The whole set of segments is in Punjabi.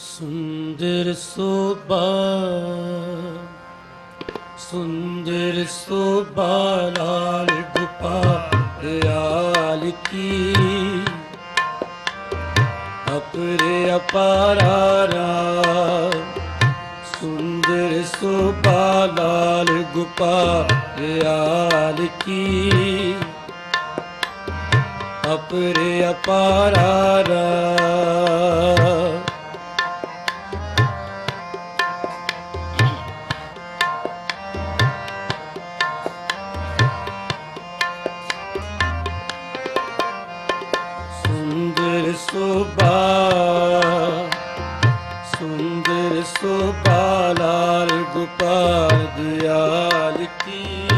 ਸੁੰਦਰ ਸੋਭਾ ਸੁੰਦਰ ਸੋਭਾ ਲਾਲ ਗੁਪਾਲ ਕੀ? ਅਪਰੇ ਅਪਾਰਾ ਸੁੰਦਰ ਸੋਭਾ ਲਾਲ ਗੁਪਾਲ ਕੀ? ਅਪਰੇ ਅਪਾਰਾ ਲਾਲ ਗੁਪਾਲ ਦਿਆਲ ਕੀ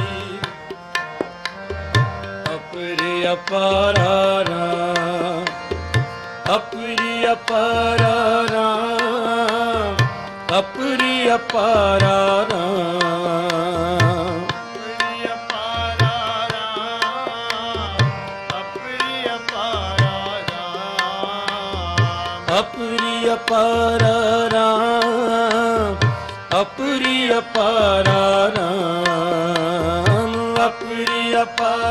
ਅਪਰੀ ਅਪਾਰਾ ਅਪਰੀ ਅਪਾਰਾ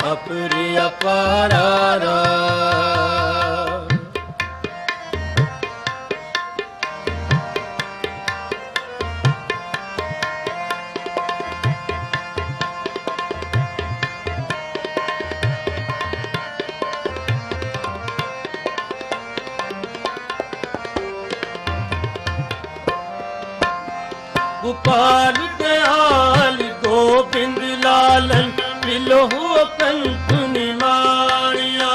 ਅਪਰੇ ਅਪਾਰਾ ਗੋਪਾਲ ਮਿਲੋ ਕੰਤ ਨਿਮਾਣਿਆ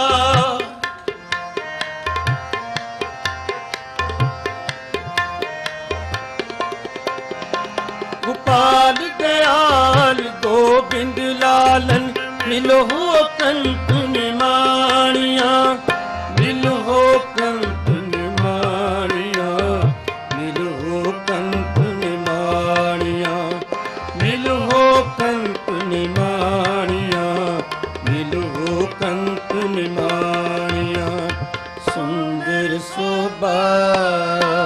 ਗੋਪਾਲ ਦਿਆਲ ਗੋਬਿੰਦ ਲਾਲਨ ਮਿਲੋ ਕੰਤ ਨਿਮਾਣਿਆ ਮਿਲੋ ਕੰਤ ਸੋਭਾ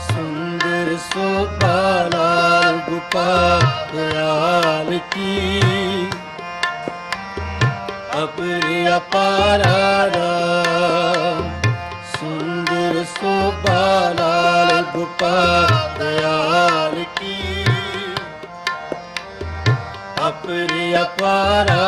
ਸੁੰਦਰ ਸੋਭਾ ਲਾਲ ਗੁਪਾਲ ਕੀ। ਅਪਰੇ ਅਪਾਰਾ ਸੁੰਦਰ ਸੋਭਾ ਲਾਲ ਗੁਪਾਲ ਕੀ। ਅਪਰੇ ਅਪਾਰਾ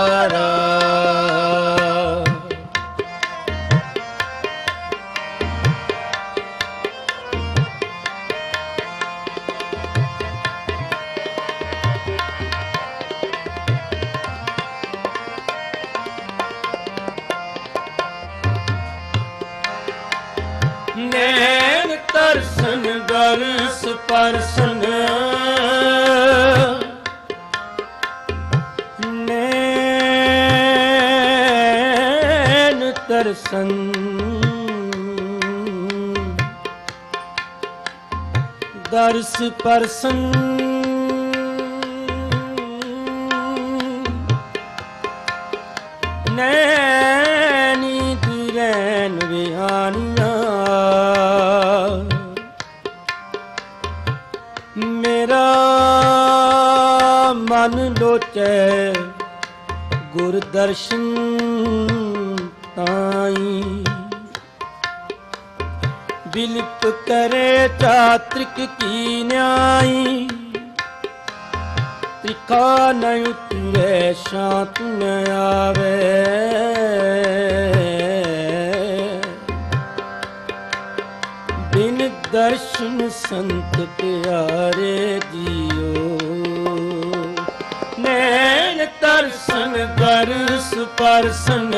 ਨੈਣ ਦਰਸ ਪਰਸਨ ਨੈਣੀ ਦੁਰੈਨ ਵਿਹਾਨੀਆਂ ਮੇਰਾ ਮਨ ਲੋਚੈ ਗੁਰ ਦਰਸ਼ਨ ਤਾਈ। ਬਿਲਪ ਕਰੇ ਚਾਤ੍ਰਿਕ ਕੀ ਨਿਆਈ। ਤ੍ਰਿਖਾ ਨ ਉਤਰੇ ਸ਼ਾਂਤ ਨ ਆਵੇ। ਬਿਨ ਦਰਸ਼ਨ ਸੰਤ ਪਿਆਰੇ ਜੀਓ। ਨੈਣ ਤਰਸਨ ਦਰਸ ਪਰਸਨ।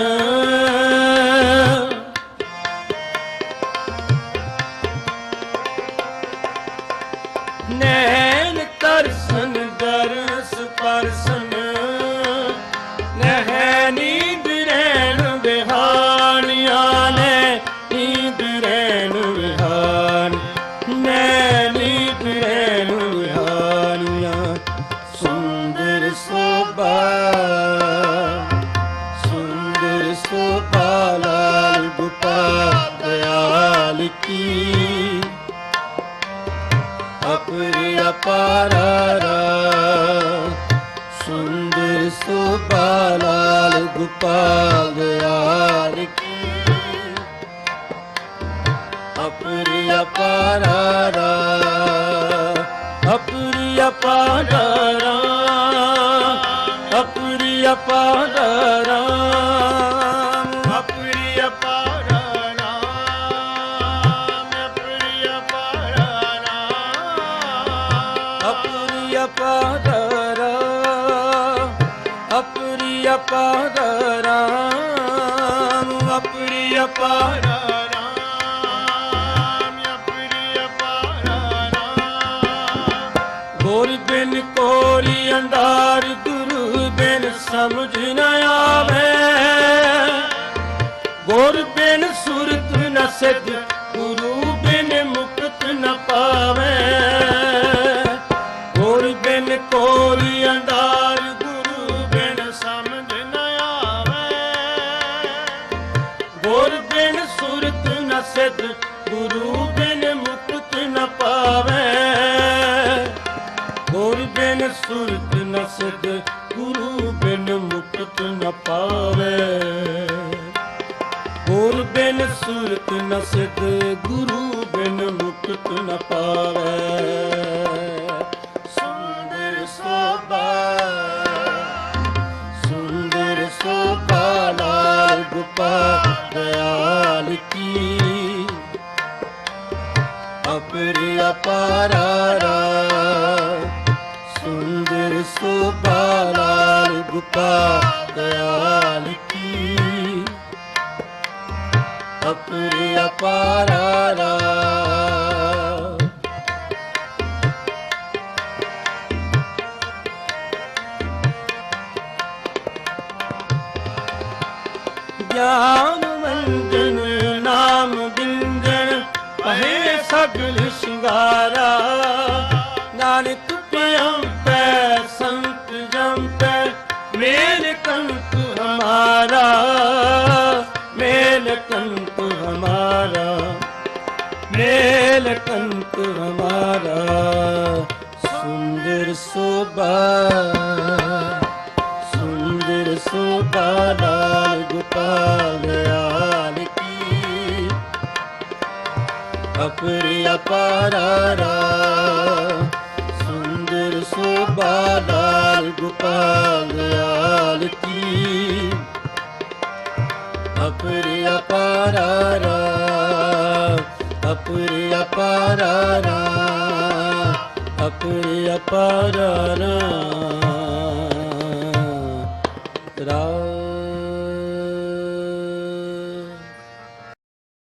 ਕੀ? ਅਪਰਿ ਅਪਾਰਾ ਸੁੰਦਰ ਸੋਭਾ ਗੁਪਾਲ ਦਇਆਲ ਕੀ? ਅਪਰਿ ਅਪਾਰਾ ਅਪਰਿ ਅਪਾਰਾ ਅਪਰਿ ਅਪਾਰਾ ਅਪਰਿ ਅਪਾਰਾ ਅਪਰਿ ਅਪਾਰਾ ਰਾਮ ਅਪ੍ਰਿਯ ਪਾਰਾ ਰਾਮ। ਗੁਰ ਬਿਨ ਕੋਰੀ ਅੰਧਾਰ ਗੁਰੂ ਬਿਨ ਸਮਝ ਨ ਆਵੇ। ਸੁਰਤ ਨਸਦ ਗੁਰੂ ਬਿਨ ਮੁਕਤ ਨ ਪਾਵੇ। ਗੁਰ ਬਿਨ ਸੁਰਤ ਨ ਗੁਰੂ ਬਿਨ ਮੁਕਤ ਨ ਪਾਵੇ। ਲਾਲ ਗੁਪਾਲ ਦਇਆਲ ਕੀ? ਅਪਰਿ ਅਪਾਰਾ ਗਿਆਨ ਵੰਦਨ ਨਾਮ ਬਿੰਦਨ ਪਹਿ ਸਗਲ ਸ਼ਿੰਗਾਰਾ। ਨਾਨਕ ਪਿਆਮ ਪੈ ਸੋਭਾ ਲਾਲ ਗੋਪਾਲ ਆਲ ਕੀ? ਅਪਰਿ ਅਪਾਰਾ ਸੁੰਦਰ ਸੋਭਾ ਲਾਲ ਗੋਪਾਲ ਆਲ ਕੀ? ਅਪਰਿ ਅਪਾਰਾ ਅਪਰਿ ਅਪਾਰਾ ਅਪਰਿ ਅਪਾਰਾ